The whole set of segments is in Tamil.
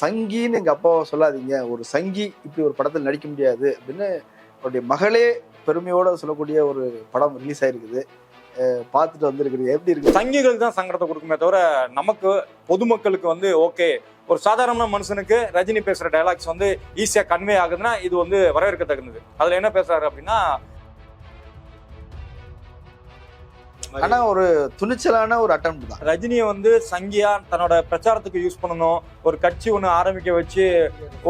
சங்கின்னு எங்கள் அப்பாவை சொல்லாதீங்க. ஒரு சங்கி இப்படி ஒரு படத்தில் நடிக்க முடியாது அப்படின்னு அவருடைய மகளே பெருமையோடு சொல்லக்கூடிய ஒரு படம் ரிலீஸ் ஆயிருக்குது. பார்த்துட்டு வந்திருக்குது. எப்படி இருக்கு? சங்கிகளுக்கு தான் சங்கடத்தை கொடுக்குமே தவிர நமக்கு பொதுமக்களுக்கு வந்து ஓகே ஒரு சாதாரண மனுஷனுக்கு ரஜினி பேசுகிற டைலாக்ஸ் வந்து ஈஸியாக கன்வே ஆகுதுன்னா இது வந்து வரவேற்கத்தகுந்தது. அதில் என்ன பேசுறாரு அப்படின்னா ஆனா ஒரு துணிச்சலான ஒரு அட்டம் தான். ரஜினியை வந்து சங்கியா தன்னோட பிரச்சாரத்துக்கு யூஸ் பண்ணணும். ஒரு கட்சி ஒன்று ஆரம்பிக்க வச்சு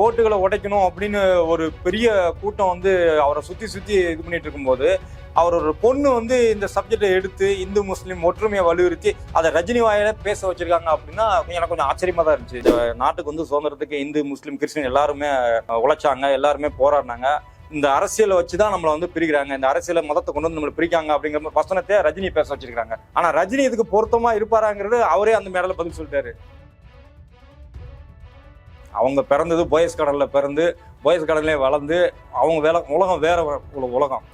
ஓட்டுகளை உடைக்கணும் அப்படின்னு ஒரு பெரிய கூட்டம் வந்து அவரை சுத்தி சுத்தி இது பண்ணிட்டு இருக்கும்போது அவர் ஒரு பொண்ணு வந்து இந்த சப்ஜெக்டை எடுத்து இந்து முஸ்லீம் ஒற்றுமையை வலியுறுத்தி அதை ரஜினி வாயில பேச வச்சிருக்காங்க அப்படின்னா எனக்கு கொஞ்சம் ஆச்சரியமா தான் இருந்துச்சு. நாட்டுக்கு வந்து சுதந்திரத்துக்கு இந்து முஸ்லீம் கிறிஸ்டின் எல்லாருமே உழைச்சாங்க எல்லாருமே போராடினாங்க. இந்த அரசியலை வச்சு தான் நம்மளை வந்து பிரிக்கிறாங்க. இந்த அரசியலை மதத்தை கொண்டு வந்து நம்மளை பிரிக்காங்க அப்படிங்கிற மாதிரி வசனத்தை ரஜினி பேச வச்சிருக்காங்க ஆனா ரஜினி இதுக்கு பொருத்தமா இருப்பாராங்கிறது அவரே அந்த மேடல பதில் சொல்லிட்டாரு. அவங்க பிறந்தது போயஸ் கடல்ல பிறந்து போயஸ் கடல்லே வளர்ந்து அவங்க வேலை உலகம் வேற உலகம்.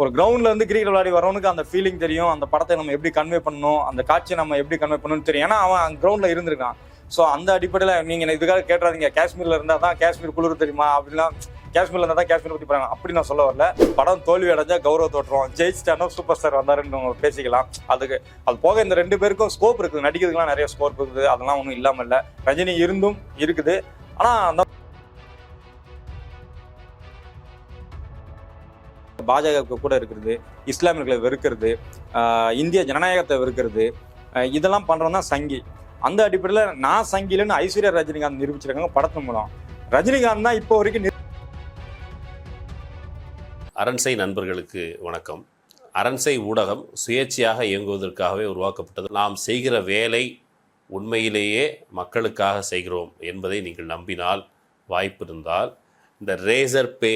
ஒரு கிரவுண்ட்ல இருந்து கிரிக்கெட் விளையாடி வரவனுக்கு அந்த ஃபீலிங் தெரியும். அந்த படத்தை நம்ம எப்படி கன்வே பண்ணணும் அந்த காட்சியை நம்ம எப்படி கன்வே பண்ணணும்னு தெரியும். ஏன்னா அவன் கிரவுண்ட்ல இருந்திருக்கான். ஸோ அந்த அடிப்படையில் நீங்கள் இதுக்காக கேட்டுறாதீங்க. காஷ்மீரில் இருந்தால் தான் காஷ்மீர் குளிர் தெரியுமா? அப்படிலாம் காஷ்மீர்ல இருந்தா தான் காஷ்மீர் பத்தி போறாங்க. அப்படி நான் சொல்ல வரல. படம் தோல்வி அடைஞ்சா கௌரவ தோற்றுவோம். ஜெயிச்சிட்டானோ சூப்பர் ஸ்டார் வந்தாருன்னு பேசிக்கலாம். அதுக்கு அது போக இந்த ரெண்டு பேருக்கும் ஸ்கோப் இருக்குது. நடிக்கிறதுக்குலாம் நிறைய ஸ்கோப் இருக்குது. அதெல்லாம் ஒன்றும் இல்லாமல் இல்லை. ரஜினி இருந்தும் இருக்குது. ஆனா அந்த பாஜக கூட இருக்கிறது இஸ்லாமியர்களை வெறுக்கிறது ஆஹ் இந்திய ஜனநாயகத்தை வெறுக்கிறது இதெல்லாம் பண்றவன் தான் சங்கி. அந்த அடிப்படையில் நான் சங்கிலன்னு ஐஸ்வர்யா ரஜினிகாந்த் நிரூபிச்சிருக்காங்க படத்தின் மூலம். ரஜினிகாந்த் தான் இப்போ வரைக்கும் அரண்சை நண்பர்களுக்கு வணக்கம். அரண்சை ஊடகம் சுயேட்சையாக இயங்குவதற்காகவே உருவாக்கப்பட்டது. நாம் செய்கிற வேலை உண்மையிலேயே மக்களுக்காக செய்கிறோம் என்பதை நீங்கள் நம்பினால் வாய்ப்பு இருந்தால் இந்த ரேசர் பே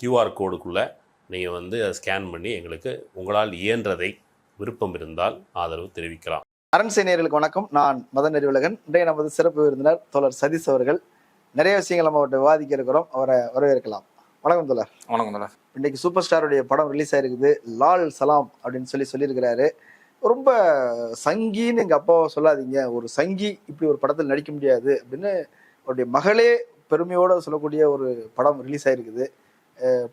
கியூஆர் கோடுக்குள்ளே நீங்கள் வந்து அதை ஸ்கேன் பண்ணி எங்களுக்கு உங்களால் இயன்றதை விருப்பம் இருந்தால் ஆதரவு தெரிவிக்கலாம். அரண்சை நேர்களுக்கு வணக்கம். நான் மதன் நெறிவுலகன் இன்றைய நமது சிறப்பு விருந்தினர் தோழர் சதீஷ் அவர்கள். நிறைய விஷயங்கள் நம்ம அவர்கிட்ட விவாதிக்க இருக்கிறோம். அவரை வரவேற்கலாம். வணக்கம் தோழர் வணக்கம் தோழர். இன்னைக்கு சூப்பர் ஸ்டாருடைய படம் ரிலீஸ் ஆயிருக்குது. லால் சலாம் அப்படின்னு சொல்லி சொல்லியிருக்கிறாரு. ரொம்ப சங்கின்னு எங்க அப்பாவை சொல்லாதீங்க. ஒரு சங்கி இப்படி ஒரு படத்தில் நடிக்க முடியாது அப்படின்னு அவருடைய மகளே பெருமையோட சொல்லக்கூடிய ஒரு படம் ரிலீஸ் ஆயிருக்குது.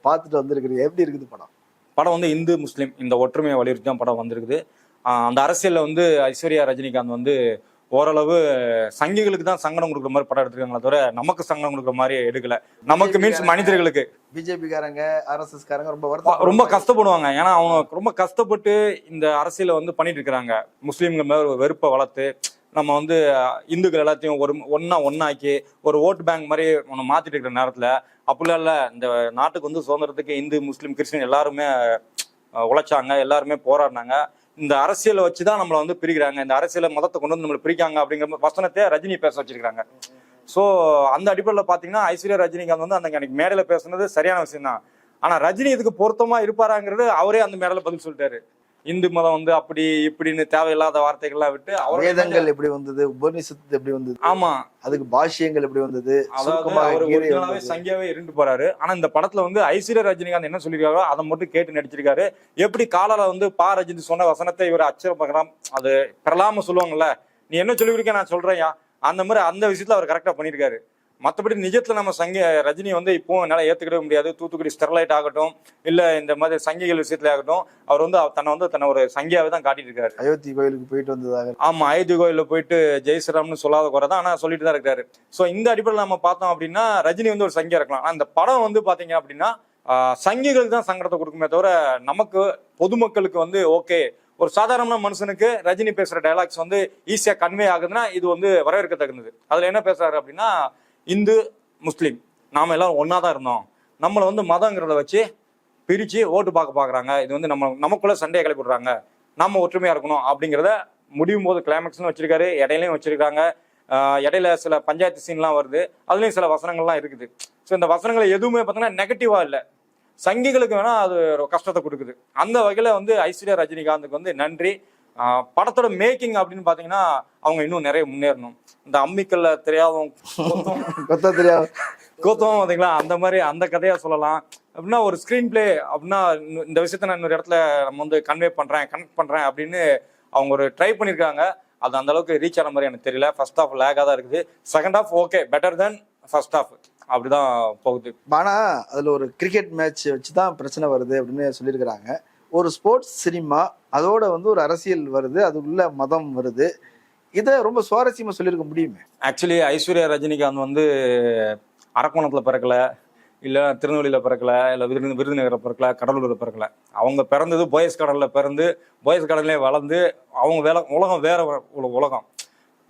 பார்த்துட்டு வந்திருக்குது எப்படி இருக்குது படம்? படம் வந்து இந்து முஸ்லீம் இந்த ஒற்றுமையை வலியுறுத்தி தான் படம் வந்திருக்குது. அந்த அரசியலில் வந்து ஐஸ்வர்யா ரஜினிகாந்த் வந்து ஓரளவு சங்கிகளுக்கு தான் சங்கடம் கொடுக்குற மாதிரி படம் எடுத்திருக்காங்களே தவிர நமக்கு சங்கடம் கொடுக்குற மாதிரி எடுக்கல. நமக்கு மீன்ஸ் மனிதர்களுக்கு. பிஜேபி காரங்க ஆர்எஸ்எஸ் காரங்க ரொம்ப ரொம்ப கஷ்டப்படுவாங்க. ஏன்னா அவங்க ரொம்ப கஷ்டப்பட்டு இந்த அரசியலை வந்து பண்ணிட்டு இருக்கிறாங்க. முஸ்லீம்கள் மேல ஒரு வெறுப்பை வளர்த்து நம்ம வந்து இந்துக்கள் எல்லாத்தையும் ஒரு ஒண்ணா ஒண்ணாக்கி ஒரு ஓட்டு பேங்க் மாதிரி ஒன்று மாத்திட்டு இருக்கிற நேரத்துல அப்படிலாம் இல்லை. இந்த நாட்டுக்கு வந்து சுதந்திரத்துக்கு இந்து முஸ்லீம் கிறிஸ்டின் எல்லாருமே உழைச்சாங்க எல்லாருமே போராடினாங்க. இந்த அரசியலை வச்சு தான் நம்மளை வந்து பிரிக்கிறாங்க. இந்த அரசியலை மதத்தை கொண்டு வந்து நம்மளை பிரிக்காங்க அப்படிங்கிற வசனத்தை ரஜினி பேச வச்சிருக்காங்க ஸோ அந்த அடிப்படையில் பார்த்தீங்கன்னா ஐஸ்வர்யா ரஜினிகாந்த் வந்து அந்த அன்னைக்கு மேடையில் பேசுனது சரியான விஷயம் தான் ஆனா ரஜினி இதுக்கு பொருத்தமா இருப்பாராங்கிறது அவரே அந்த மேடையில பதில் சொல்லிட்டாரு. இந்து மதம் வந்து அப்படி இப்படின்னு தேவையில்லாத வார்த்தைகள்லாம் விட்டு வேதங்கள் எப்படி வந்தது? உபநிஷத்து எப்படி வந்தது? ஆமா. அதுக்கு பாஷ்யங்கள் எப்படி வந்தது? அதாவது. சங்கியாவே இருந்து போறாரு. ஆனா இந்த படத்துல வந்து ஐஸ்வர்யா ரஜினிகாந்த் என்ன சொல்லியிருக்காரோ அதை மட்டும் கேட்டு நடிச்சிருக்காரு. எப்படி காலால வந்து பா. ரஜினி சொன்ன வசனத்தை இவர் அச்சரப்பகலாம் அது பெறலாம சொல்லுவாங்கல்ல. நீ என்ன சொல்லி கொடுக்க நான் சொல்றேன்யா அந்த மாதிரி அந்த விஷயத்துல அவர் கரெக்டா பண்ணியிருக்காரு. மற்றபடி நிஜத்துல நம்ம சங்க ரஜினி வந்து இப்போ என்னால ஏத்துக்கிடவே முடியாது. தூத்துக்குடி ஸ்டெர்லைட் ஆகட்டும் இல்ல இந்த மாதிரி சங்கிகள் விஷயத்துல ஆகட்டும் அவர் வந்து தன்னை வந்து தன்னை ஒரு சங்கியாவே தான் காட்டிட்டு இருக்காரு. அயோத்தி கோயிலுக்கு போயிட்டு வந்ததாக. ஆமா அயோத்தி கோயில்ல போயிட்டு ஜெய் ஸ்ரீராம்னு சொல்லாத குறை தான் ஆனா சொல்லிட்டு தான் இருக்காரு. சோ இந்த அடிப்படையில் நம்ம பார்த்தோம் அப்படின்னா ரஜினி வந்து ஒரு சங்கியா இருக்கலாம். இந்த படம் வந்து பாத்தீங்க அப்படின்னா சங்கிகளுக்கு தான் சங்கடத்தை கொடுக்குமே தவிர நமக்கு பொதுமக்களுக்கு வந்து ஓகே ஒரு சாதாரண மனுஷனுக்கு ரஜினி பேசுற டைலாக்ஸ் வந்து ஈஸியா கன்வே ஆகுதுன்னா இது வந்து வரவேற்கத்தகுந்தது. அதுல என்ன பேசுறாரு அப்படின்னா இந்து முஸ்லீம். நாம் எல்லாரும் ஒன்றா தான் இருந்தோம். நம்மளை வந்து மதங்கிறத வச்சு பிரித்து ஓட்டு பார்க்க பார்க்குறாங்க. இது வந்து நம்ம நமக்குள்ளே சண்டையை கிளப்பிடுறாங்க நம்ம ஒற்றுமையாக இருக்கணும் அப்படிங்கிறத முடியும் போது கிளைமேக்ஸ்னு வச்சுருக்காரு இடையிலையும் வச்சுருக்காங்க. இடையில சில பஞ்சாயத்து சீன்லாம் வருது. அதுலேயும் சில வசனங்கள்லாம் இருக்குது. ஸோ இந்த வசனங்கள் எதுவுமே பார்த்தீங்கன்னா நெகட்டிவாக இல்லை. சங்கிகளுக்கு வேணால் அது ஒரு கஷ்டத்தை கொடுக்குது. அந்த வகையில் வந்து ஐஸ்வர்யா ரஜினிகாந்துக்கு வந்து நன்றி. படத்தோட மேக்கிங் அப்படின்னு பாத்தீங்கன்னா அவங்க இன்னும் நிறைய முன்னேறணும். இந்த அம்மிக்கல்ல தெரியாதவங்க கொத்தம் கொத்த தெரியாது கோத்தம் பாத்தீங்களா? அந்த மாதிரி அந்த கதையா சொல்லலாம். அப்படின்னா ஒரு ஸ்கிரீன் பிளே அப்படின்னா இந்த விஷயத்த நான் இன்னொரு இடத்துல நம்ம வந்து கன்வே பண்றேன் கனெக்ட் பண்றேன் அப்படின்னு அவங்க ஒரு ட்ரை பண்ணியிருக்காங்க அது அந்த அளவுக்கு ரீச் ஆன மாதிரி எனக்கு தெரியல. ஃபர்ஸ்ட் ஹாஃப் லேக்காக தான் இருக்குது. Second half okay better then first half அப்படிதான் போகுது. ஆனா அதுல ஒரு கிரிக்கெட் மேட்ச் வச்சு தான் பிரச்சனை வருது அப்படின்னு சொல்லியிருக்கிறாங்க. ஒரு ஸ்போர்ட்ஸ் சினிமா அதோட வந்து ஒரு அரசியல் வருது அதுக்குள்ள மதம் வருது. இதை ரொம்ப சுவாரஸ்யமாக சொல்லியிருக்க முடியுமே? ஆக்சுவலி ஐஸ்வர்யா ரஜினிகாந்த் வந்து அரக்கோணத்தில் பிறக்கல இல்லை திருநெல்வேலியில் பிறக்கலை இல்லை விருது விருதுநகரில் பிறக்கல கடலூரில் பிறக்கல. அவங்க பிறந்தது போயஸ் கடலில் பிறந்து போயஸ் கடல்லே வளர்ந்து அவங்க வேலை உலகம் வேற உலகம்.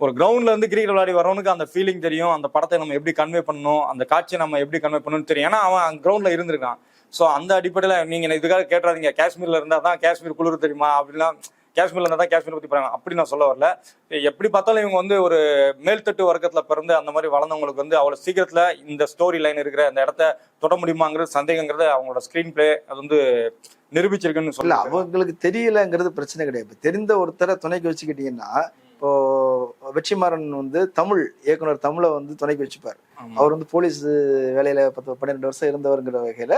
ஒரு கிரவுண்ட்ல இருந்து கிரிக்கெட் விளையாடி வரவனுக்கு அந்த ஃபீலிங் தெரியும் அந்த படத்தை நம்ம எப்படி கன்வே பண்ணணும் அந்த காட்சியை நம்ம எப்படி கன்வே பண்ணணும்னு தெரியும். ஏன்னா அவன் கிரவுண்ட்ல இருந்திருக்கான். ஸோ அந்த அடிப்படையில் நீங்க இதுக்காக கேட்டுறாதீங்க. காஷ்மீர்ல இருந்தா தான் காஷ்மீர் குளிர் தெரியுமா? அப்படிலாம் காஷ்மீர்ல இருந்தா தான் காஷ்மீர் பத்தி போறாங்க அப்படி நான் சொல்ல வரல. எப்படி பார்த்தாலும் இவங்க வந்து ஒரு மேல்தட்டு வர்க்கத்துல பிறந்து அந்த மாதிரி வளர்ந்தவங்களுக்கு வந்து அவ்வளவு சீக்கிரத்துல இந்த ஸ்டோரி லைன் இருக்கிற அந்த இடத்த தொட முடியுமாங்கிறது சந்தேகங்கிறது அவங்களோட ஸ்கிரீன் பிளே அது வந்து நிரூபிச்சிருக்குன்னு சொல்ல அவங்களுக்கு தெரியலங்கிறது பிரச்சனை கிடையாது. தெரிந்த ஒருத்தரை துணைக்கு வச்சுக்கிட்டீங்கன்னா வெற்றிமாறன் வந்து தமிழ் இயக்குனர் தமிழை வந்து துணைக்கு வச்சுப்பார். அவர் வந்து போலீஸ் வேலையில பத்து பன்னிரெண்டு வருஷம் இருந்தவருங்கிற வகையில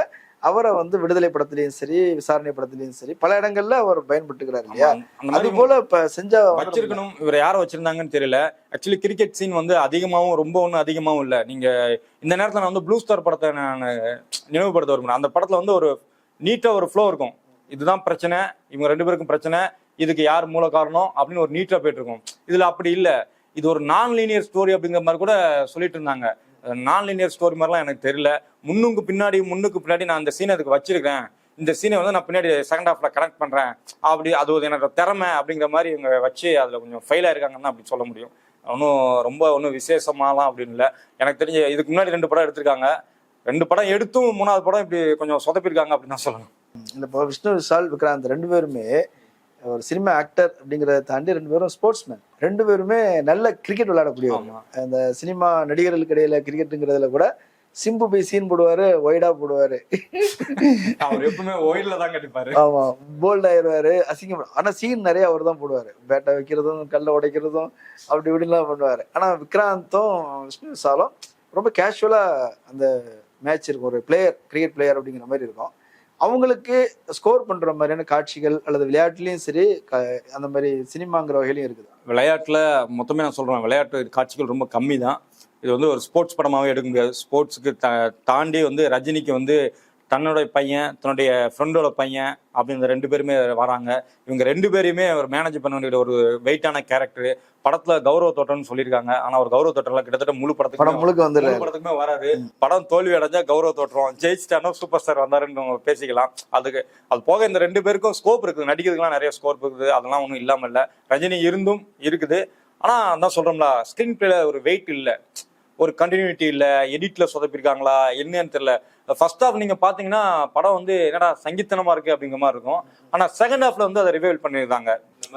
அவரை வந்து விடுதலை படத்திலையும் சரி விசாரணை படத்திலையும் சரி பல இடங்கள்ல அவர் பயன்பட்டுக்கிறார் இல்லையா? அது போல இப்ப செஞ்சா வச்சிருக்கணும். இவர் யாரை வச்சிருந்தாங்கன்னு தெரியல. ஆக்சுவலி கிரிக்கெட் சீன் வந்து அதிகமாகவும் ரொம்ப ஒன்றும் அதிகமாகவும் இல்லை. நீங்க இந்த நேரத்தில் நான் வந்து ப்ளூ ஸ்டார் படத்தை நான் நினைவுபடுத்த விரும்புறேன். அந்த படத்துல வந்து ஒரு நீட்டா ஒரு ஃப்ளோ இருக்கும். இதுதான் பிரச்சனை. இவங்க ரெண்டு பேருக்கும் பிரச்சனை. இதுக்கு யார் மூல காரணம் அப்படின்னு ஒரு நீட்டாக போயிட்டு இதில் அப்படி இல்லை. இது ஒரு நான் லீனியர் ஸ்டோரி அப்படிங்கிற மாதிரி கூட சொல்லிட்டு இருந்தாங்க. நான் லீனியர் ஸ்டோரி மாதிரிலாம் எனக்கு தெரியல. முன்னுக்கு பின்னாடி முன்னுக்கு பின்னாடி நான் இந்த சீனை அதுக்கு வச்சிருக்கேன் இந்த சீனை வந்து நான் பின்னாடி செகண்ட் ஹாஃப்ல கனெக்ட் பண்றேன். அப்படி அது ஒரு என்னோட திறமை அப்படிங்கிற மாதிரி இவங்க வச்சு அதுல கொஞ்சம் ஃபெயில் ஆயிருக்காங்கன்னு அப்படி சொல்ல முடியும். ஒன்றும் ரொம்ப ஒன்றும் விசேஷமாலாம் அப்படின்னு இல்லை. எனக்கு தெரிஞ்ச இதுக்கு முன்னாடி ரெண்டு படம் எடுத்திருக்காங்க. ரெண்டு படம் எடுத்தும் மூணாவது படம் இப்படி கொஞ்சம் சொதப்பிருக்காங்க அப்படின்னு தான் சொல்லணும். இந்த விஷ்ணு விஷால் விக்ராந்த் ரெண்டு பேருமே ஒரு சினிமா ஆக்டர் அப்படிங்கறத தாண்டி ரெண்டு பேரும் ஸ்போர்ட்ஸ்மேன் ரெண்டு பேருமே நல்ல கிரிக்கெட் விளையாடக்கூடியவங்க அந்த சினிமா நடிகர்களுக்கு இடையில கிரிக்கெட்டுங்கிறதுல கூட சிம்பு போய் சீன் போடுவாரு ஒய்டா போடுவாரு. அவர் எப்பவுமே ஓயில தான் கட்டிப்பாரு. ஆமா போல்ட் ஆயிடுவாரு அசிங்கம். ஆனா சீன் நிறைய அவர் தான் போடுவாரு. பேட்டை வைக்கிறதும் கல்லை உடைக்கிறதும் அப்படி இப்படிலாம் பண்ணுவாரு. ஆனா விக்ராந்தும் விஷ்ணு விசாலும் ரொம்ப கேஷுவலா அந்த மேட்ச் இருக்கும். ஒரு பிளேயர் கிரிக்கெட் பிளேயர் அப்படிங்கிற மாதிரி இருக்கும். அவங்களுக்கு ஸ்கோர் பண்ற மாதிரியான காட்சிகள் அல்லது விளையாட்டுலயும் சரி க- அந்த மாதிரி சினிமாங்கிற வகையிலையும் இருக்குது. விளையாட்டுல மொத்தமே நான் சொல்றேன் விளையாட்டு காட்சிகள் ரொம்ப கம்மி தான் இது வந்து ஒரு ஸ்போர்ட்ஸ் படமாகவே எடுக்க முடியாது. ஸ்போர்ட்ஸுக்கு த தாண்டி வந்து ரஜினிக்கு வந்து தன்னோட பையன் தன்னுடைய ஃப்ரெண்டோட பையன் அப்படின்னு இந்த ரெண்டு பேருமே வராங்க. இவங்க ரெண்டு பேரையுமே ஒரு மேனேஜ் பண்ண வேண்டிய ஒரு வெயிட்டான கேரக்டர் படத்துல கௌரவ தோட்டம்னு சொல்லியிருக்காங்க. ஆனா ஒரு கௌரவ தோட்டம் கிட்டத்தட்ட முழு படம் படத்துக்கு முழுக்க வந்துடுறாரு மூணு படத்துக்குமே வராது படம் தோல்வி அடைஞ்சா கௌரவ தோற்றம். ஜெயிச்சிட்டானோ சூப்பர் ஸ்டார் வந்தாருன்னு பேசிக்கலாம். அதுக்கு அது போக இந்த ரெண்டு பேருக்கும் ஸ்கோப் இருக்குது. நடிக்கிறதுக்குலாம் நிறைய ஸ்கோப் இருக்குது. அதெல்லாம் ஒன்றும் இல்லாம இல்ல. ரஜினி இருந்தும் இருக்குது. ஆனா அதான் சொல்றோம்ல ஸ்கிரீன் பிளேல ஒரு வெயிட் இல்ல. ஒரு கண்டினியூட்டி இல்ல. எடிட்ல சொதப்பிருக்காங்களா என்னன்னு தெரியல. ஃபர்ஸ்ட் ஹாஃப் நீங்க பாத்தீங்கன்னா படம் வந்து என்னடா சங்கீத்தனமா இருக்கு அப்படிங்கிற மாதிரி இருக்கும். ஆனா செகண்ட் ஹாஃப்ல வந்து அதை ரிவைல் பண்ணியிருந்தாங்க.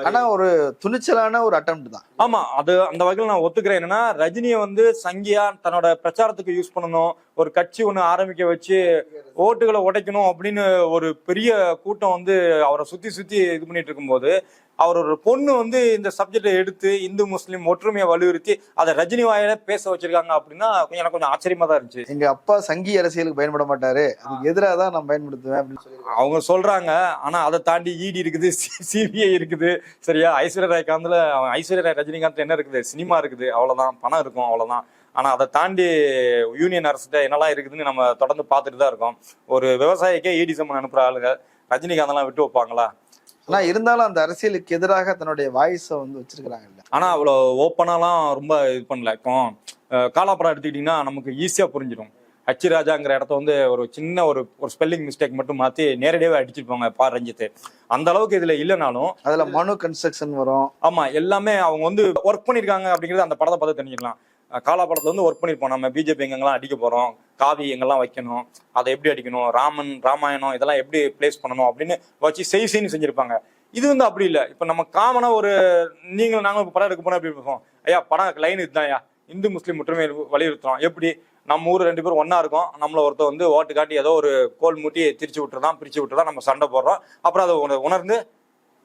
ஆனா ஒரு துணிச்சலான ஒரு அட்டம் தான். ஆமா அது அந்த வகையில் நான் ஒத்துக்கிறேன். என்னன்னா ரஜினியை வந்து சங்கியா தன்னோட பிரச்சாரத்துக்கு யூஸ் பண்ணணும். ஒரு கட்சி ஒண்ணு ஆரம்பிக்க வச்சு ஓட்டுகளை உடைக்கணும் அப்படின்னு ஒரு பெரிய கூட்டம் வந்து அவரை சுத்தி சுத்தி இது பண்ணிட்டு இருக்கும்போது அவர் ஒரு பொண்ணு வந்து இந்த சப்ஜெக்டை எடுத்து இந்து முஸ்லீம் ஒற்றுமையை வலியுறுத்தி அதை ரஜினி வாயில பேச வச்சிருக்காங்க அப்படின்னா கொஞ்சம் எனக்கு கொஞ்சம் ஆச்சரியமா தான் இருந்துச்சு. எங்க அப்பா சங்கி அரசியலுக்கு பயன்பட மாட்டாரு. அதுக்கு எதிராக தான் நான் பயன்படுத்துவேன் அப்படின்னு சொல்லி அவங்க சொல்றாங்க. ஆனா அதை தாண்டி இடி இருக்குது சிபிஐ இருக்குது. சரியா? ஐஸ்வர்யா ராய் காந்தில் ஐஸ்வர்யா ராய் ரஜினிகாந்த் என்ன இருக்குது? சினிமா இருக்குது. அவ்வளவுதான். பணம் இருக்கும். அவ்வளவுதான். ஆனா அதை தாண்டி யூனியன் அரசுகிட்ட என்னெல்லாம் இருக்குதுன்னு நம்ம தொடர்ந்து பார்த்துட்டு தான் இருக்கோம். ஒரு விவசாயிக்கே இடி சம்மன் அனுப்புற ஆளுங்க ரஜினிகாந்தெல்லாம் விட்டு வைப்பாங்களா? ஆனா இருந்தாலும் அந்த அரசியலுக்கு எதிராக தன்னுடைய வாய்ஸை வந்து வச்சிருக்கிறாங்கல்ல ஆனா அவ்வளோ ஓப்பனாலாம் ரொம்ப இது பண்ணல. இப்போ காலாப்படம் எடுத்துக்கிட்டிங்கன்னா நமக்கு ஈஸியா புரிஞ்சிடும். ஹச் ராஜாங்கிற இடத்த வந்து ஒரு சின்ன ஒரு ஒரு ஸ்பெல்லிங் மிஸ்டேக் மட்டும் மாத்தி நேரடியாவே அடிச்சிருப்பாங்க பா ரஞ்சித் அந்த அளவுக்கு இதுல இல்லைனாலும் அதுல மனு கன்ஸ்ட்ரக்ஷன் வரும். ஆமா எல்லாமே அவங்க வந்து ஒர்க் பண்ணிருக்காங்க அப்படிங்கறது அந்த படத்தை பார்த்து தெரிஞ்சுக்கலாம். காலா படத்துல வந்து ஒர்க் பண்ணிருப்போம். நம்ம பிஜேபி எங்கெல்லாம் அடிக்க போறோம் காவி எங்கெல்லாம் வைக்கணும் அதை எப்படி அடிக்கணும் ராமன் ராமாயணம் இதெல்லாம் எப்படி பிளேஸ் பண்ணணும் அப்படின்னு வச்சு செய் செய்ன்னு செஞ்சிருப்பாங்க. இது வந்து அப்படி இல்லை. இப்போ நம்ம காமனா ஒரு நீங்களும் நாங்களும் படம் எடுக்க போறோம் எப்படி இருப்போம் ஐயா படம் லைன் இதுதான்யா. இந்து முஸ்லீம் ஒற்றுமை வலியுறுத்துறோம். எப்படி? நம்ம ஊர் ரெண்டு பேரும் ஒன்றா இருக்கோம். நம்மளை ஒருத்தர் வந்து ஓட்டு காட்டி ஏதோ ஒரு கோல் மூட்டி திரிச்சு விட்டுறதான் பிரிச்சு விட்டுறதான் நம்ம சண்டை போடுறோம். அப்புறம் அதை உணர்ந்து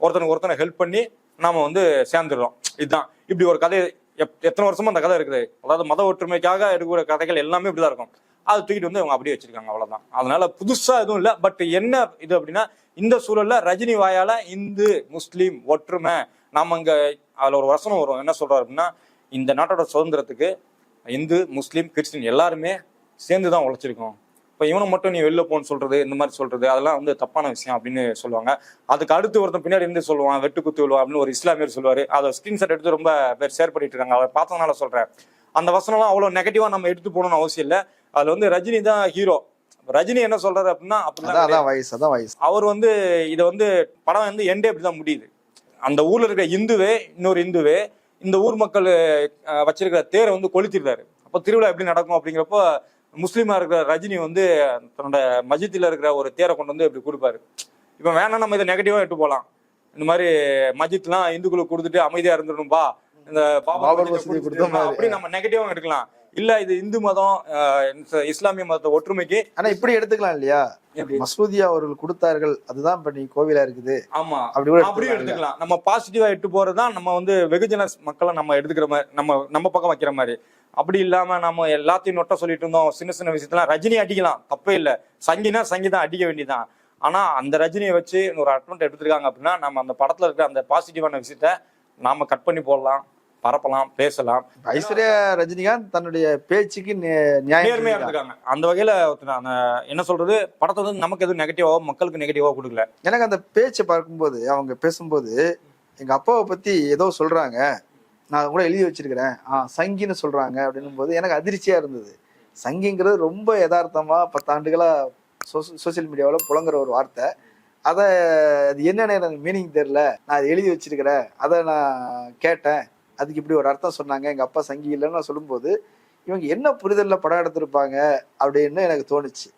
ஒருத்தனுக்கு ஒருத்தனை ஹெல்ப் பண்ணி நாம வந்து சேர்ந்துடுறோம். இதுதான். இப்படி ஒரு கதை எப்- எத்தனை வருஷமா அந்த கதை இருக்குது. அதாவது மத ஒற்றுமைக்காக எடுக்கிற கதைகள் எல்லாமே இப்படிதான் இருக்கும். அது தூக்கிட்டு வந்து அவங்க அப்படியே வச்சிருக்காங்க அவ்வளவுதான். அதனால புதுசா எதுவும் இல்லை. பட் என்ன இது அப்படின்னா இந்த சூழல்ல ரஜினி வாயால இந்து முஸ்லீம் ஒற்றுமை நாம இங்க அதுல ஒரு வசனம் வரும். என்ன சொல்றாரு அப்படின்னா இந்த நாட்டோட சுதந்திரத்துக்கு இந்து முஸ்லீம் கிறிஸ்டின் எல்லாருமே சேர்ந்து தான் உழைச்சிருக்கோம். இப்போ இவனை மட்டும் நீ வெளில போன்னு சொல்றது இந்த மாதிரி சொல்றது அதெல்லாம் வந்து தப்பான விஷயம் அப்படின்னு சொல்லுவாங்க. அதுக்கு அடுத்து ஒருத்தன் பின்னாடி இருந்து சொல்லுவான் வெட்டு குத்து விழுவான் அப்படின்னு ஒரு இஸ்லாமியர் சொல்லுவாரு. அதை ஸ்கிரீன்ஷாட் எடுத்து ரொம்ப பேர் ஷேர் பண்ணிட்டு இருக்காங்க. அதை பார்த்ததுனால சொல்றேன். அந்த வசனம்லாம் அவ்வளோ நெகட்டிவா நம்ம எடுத்து போகணும்னு அவசியம் இல்லை. அதுல வந்து ரஜினி தான் ஹீரோ ரஜினி என்ன சொல்றாரு அப்படின்னா அதான் வயசு அதான் வயசு. அவர் வந்து இதை வந்து படம் வந்து எண்டே அப்படி தான் முடியுது. அந்த ஊர்ல இருக்கிற இந்துவே இன்னொரு இந்துவே இந்த ஊர் மக்கள் வச்சிருக்கிற தேரை வந்து கொளுத்திடுறாரு. அப்போ திருவிழா எப்படி நடக்கும் அப்படிங்கிறப்போ முஸ்லீமா இருக்கிற ரஜினி வந்து தன்னோட மஜித்தில் இருக்கிற ஒரு தேரை கொண்டு வந்து இப்படி கொடுப்பாரு. இப்போ வேணா நம்ம இதை நெகட்டிவா எடுத்து போகலாம் இந்த மாதிரி மஜித்லாம் இந்துக்களுக்கு கொடுத்துட்டு அமைதியா இருந்துடணும்பா இந்த மாதிரி. அப்படி நம்ம நெகட்டிவா எடுக்கலாம். இல்ல இது இந்து மதம் இஸ்லாமிய மதத்தை ஒற்றுமைக்கு ஆனா இப்படி எடுத்துக்கலாம் இல்லையா? மசூதியா அவர்கள் கொடுத்தார்கள் அதுதான் இப்ப நீ கோவிலா இருக்குது. ஆமா. அப்படி கூட அப்படியும் எடுத்துக்கலாம் நம்ம பாசிட்டிவா எடுத்து போறதுதான் நம்ம வந்து வெகுஜன மக்களை நம்ம எடுத்துக்கிற மாதிரி நம்ம நம்ம பக்கம் வைக்கிற மாதிரி. அப்படி இல்லாம நம்ம எல்லாத்தையும் நொட்ட சொல்லிட்டு இருந்தோம் சின்ன சின்ன விஷயத்தெல்லாம் ரஜினி அடிக்கலாம். தப்பே இல்ல. சங்கினா சங்கி தான் அடிக்க வேண்டியதான் ஆனா அந்த ரஜினியை வச்சு ஒரு அட்மெண்ட் எடுத்திருக்காங்க அப்படின்னா நம்ம அந்த படத்துல இருக்கிற அந்த பாசிட்டிவான விஷயத்த நாம கட் பண்ணி போடலாம். பரப்பலாம் பேசலாம். ஐஸ்வர்யா ரஜினிகாந்த் தன்னுடைய பேச்சுக்கு நேர்மையா. இருக்காங்க அந்த வகையில அந்த என்ன சொல்றது படத்தை வந்து நமக்கு எதுவும் நெகட்டிவாவோ மக்களுக்கு நெகட்டிவாவோ கொடுக்கல. எனக்கு அந்த பேச்சை பார்க்கும்போது அவங்க பேசும்போது எங்க அப்பாவை பத்தி ஏதோ சொல்றாங்க. நான் கூட எழுதி வச்சிருக்கிறேன். ஆ சங்கின்னு சொல்றாங்க அப்படின்னும் போது எனக்கு அதிர்ச்சியா இருந்தது. சங்கிங்கிறது ரொம்ப யதார்த்தமா பத்தாண்டுகளா சோசியல் மீடியாவில் புழங்குற ஒரு வார்த்தை. அதை அது என்னன்னு எனக்கு மீனிங் தெரியல. நான் அதை எழுதி வச்சிருக்கிறேன். அதை நான் கேட்டேன். அதுக்கு இப்படி ஒரு அர்த்தம் சொன்னாங்க. எங்க அப்பா சங்கி இல்லைன்னு சொல்லும்போது இவங்க என்ன புரிதல்ல படம் எடுத்திருப்பாங்க? அப்படின்னு எனக்கு தோணுச்சு.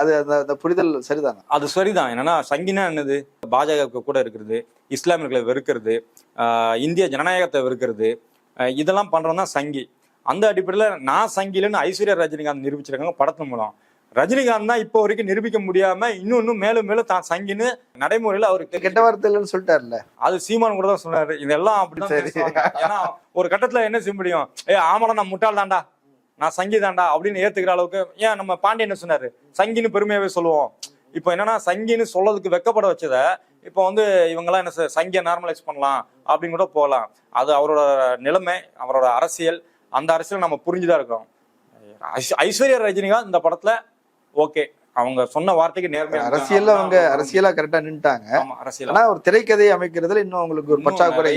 அது அந்த அந்த புரிதல் சரிதானா? அது சரிதான். என்னன்னா சங்கினா என்னது? பாஜக கூட இருக்கிறது இஸ்லாமியர்களை வெறுக்கிறது இந்திய ஜனநாயகத்தை வெறுக்கிறது இதெல்லாம் பண்றோம் தான் சங்கி. அந்த அடிப்படையில் நான் சங்கிலன்னு ஐஸ்வர்யா ரஜினிகாந்த் நிரூபிச்சிருக்காங்க படத்தின் மூலம். ரஜினிகாந்த் தான் இப்போ வரைக்கும் நிரூபிக்க முடியாம இன்னும் இன்னும் மேலும் மேலும் தான் சங்கின்னு நடைமுறையில அவருக்கு கெட்ட வார்த்தை இல்லைன்னு சொல்லிட்டாருல்ல அது சீமான் கூட தான் சொன்னாரு. இதெல்லாம் அப்படிதான். ஏன்னா ஒரு கட்டத்துல என்ன செய்ய முடியும்? ஏ ஆமாடா நான் முட்டாள் தான்டா. நான் சங்கி தான்டா. அப்படின்னு ஏத்துக்கிற அளவுக்கு ஏன் நம்ம பாண்டியன் என்ன சொன்னாரு? சங்கின்னு பெருமையாவே சொல்லுவோம். இப்போ என்னன்னா சங்கின்னு சொல்லதுக்கு வெக்கப்பட வச்சத இப்போ வந்து இவங்கெல்லாம் என்ன சங்கியை நார்மலைஸ் பண்ணலாம் அப்படின்னு கூட போகலாம். அது அவரோட நிலைமை அவரோட அரசியல் அந்த அரசியல் நம்ம புரிஞ்சுதான் இருக்கோம் ஐஸ்- ஐஸ்வர்யா ரஜினிகாந்த் இந்த படத்துல ஓகே. அவங்க சொன்ன வார்த்தைக்கு நேர்மையா இருக்காங்க. அரசியல்ல அவங்க அரசியலா கரெக்டா நின்னுட்டாங்க. ஆமா அரசியல். ஆனா ஒரு திரைக்கதையை அமைக்கிறதுல இன்னும் உங்களுக்கு ஒரு பற்றாக்குறை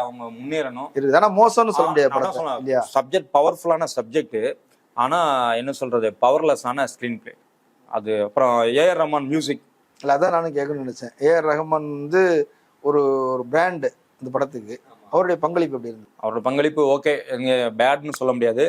அவங்க முன்னேறணும். இருக்குது. ஆனா மோசம்னு சொல்ல முடியாது சப்ஜெக்ட் பவர்ஃபுல்லான சப்ஜெக்ட் ஆனா என்ன சொல்றது? பவர்லெஸ்ஸான ஸ்கிரீன் பிளே அது அப்புறம் ஏஆர் ரஹ்மான் மியூசிக் இல்ல அதான் நானும் கேட்கணும்னு நினைச்சேன். ஏஆர் ரஹ்மான் வந்து ஒரு ஒரு பிராண்ட் இந்த படத்துக்கு. அவருடைய பங்களிப்பு எப்படி இருந்தது? அவரோட பங்களிப்பு ஓகே பேட்னு சொல்ல முடியாது.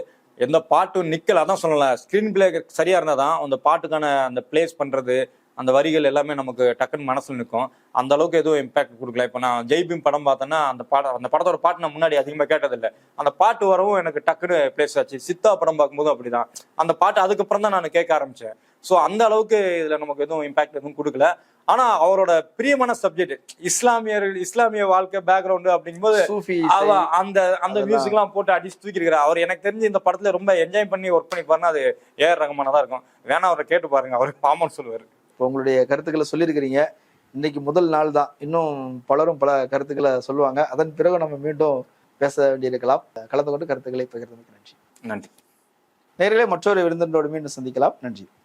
எந்த பாட்டும் நிக்கல. அதான் சொல்லலாம் ஸ்கிரீன் பிளே சரியா இருந்தாதான் அந்த பாட்டுக்கான அந்த பிளேஸ் பண்றது அந்த வரிகள் எல்லாமே நமக்கு டக்குன்னு மனசுல நிற்கும் அந்த அளவுக்கு எதுவும் இம்பாக்ட் கொடுக்கல. இப்போ நான் ஜெய்பீம் படம் பார்த்தேன்னா அந்த பாடம் அந்த படத்தோட பாட்டு நான் முன்னாடி அதிகமாக கேட்டதில்லை. அந்த பாட்டு வரவும் எனக்கு டக்குன்னு பிளேஸ் ஆச்சு. சித்தா படம் பார்க்கும்போது அப்படிதான். அந்த பாட்டு அதுக்கப்புறம் தான் நான் கேட்க ஆரம்பிச்சேன். ஸோ அந்த அளவுக்கு இதில் நமக்கு எதுவும் இம்பாக்ட் எதுவும் கொடுக்கல. ஆனா அவரோட பிரியமான சப்ஜெக்ட் இஸ்லாமியர்கள் இஸ்லாமிய வாழ்க்கை பேக்ரவுண்டு அப்படிங்கும்போது. அந்த அந்த அதெல்லாம். மியூசிக் எல்லாம் போட்டு அடிச்சு தூக்கிருக்கிறார். அவர் எனக்கு தெரிஞ்சு இந்த படத்துல ரொம்ப என்ஜாய் பண்ணி ஒர்க் பண்ணி பாருன்னா அது ஏஆர் ரகமானா தான் இருக்கும். வேணா அவரை கேட்டு பாருங்க. அவர் பாமன் சொல்லுவாரு. இப்போ உங்களுடைய கருத்துக்களை சொல்லியிருக்கிறீங்க. இன்னைக்கு முதல் நாள் தான். இன்னும் பலரும் பல கருத்துக்களை சொல்லுவாங்க. அதன் பிறகு நம்ம மீண்டும் பேச வேண்டியிருக்கலாம். கலந்து கொண்டு கருத்துக்களை பகிர்ந்ததுக்கு நன்றி. நன்றி. நேர்களே மற்றொரு விருந்தினரோடு மீண்டும் சந்திக்கலாம். நன்றி.